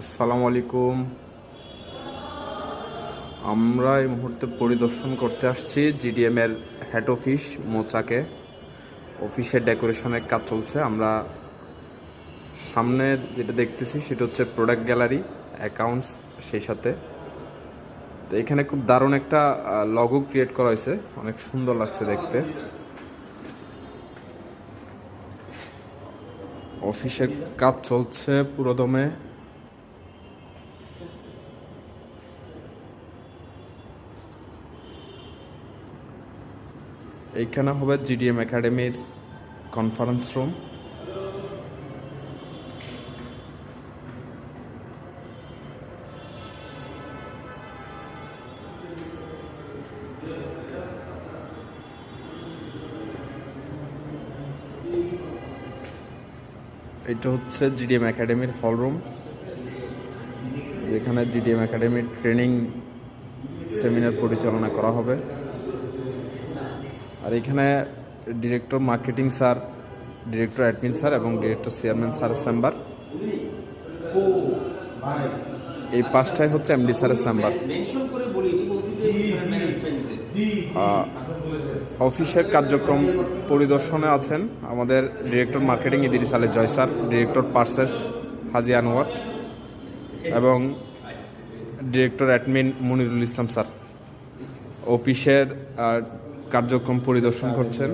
আসসালামু আলাইকুম। আমরা এই মুহূর্তে পরিদর্শন করতে আসছি জিডিএম এর হেড অফিস মোচাকে। অফিসের ডেকোরেশনের কাজ চলছে। আমরা সামনে যেটা দেখতেছি সেটা হচ্ছে প্রোডাক্ট গ্যালারি অ্যাকাউন্টস সেই সাথে। তো এখানে খুব দারুণ একটা লগো ক্রিয়েট করা হয়েছে। অনেক সুন্দর লাগছে দেখতে। অফিসের কাজ চলছে পুরোদমে। এইখানে হবে জিডিএম একাডেমির কনফারেন্স রুম এটা হচ্ছে জিডিএম একাডেমির হল রুম যেখানে জিডিএম একাডেমির ট্রেনিং সেমিনার পরিচালনা করা হবে। আর এখানে director, marketing sir, director admin sir এবং ডিরেক্টর চেয়ারম্যান স্যারের চেম্বার। এই পাঁচটাই হচ্ছে এমডি স্যারের চেম্বার। অফিসের কার্যক্রম পরিদর্শনে আছেন আমাদের director marketing Idris Ali Joy sir, director purchase Haji Anwar এবং director admin Monirul Islam sir. অফিসের কার্যক্রম পরিদর্শন করছেন।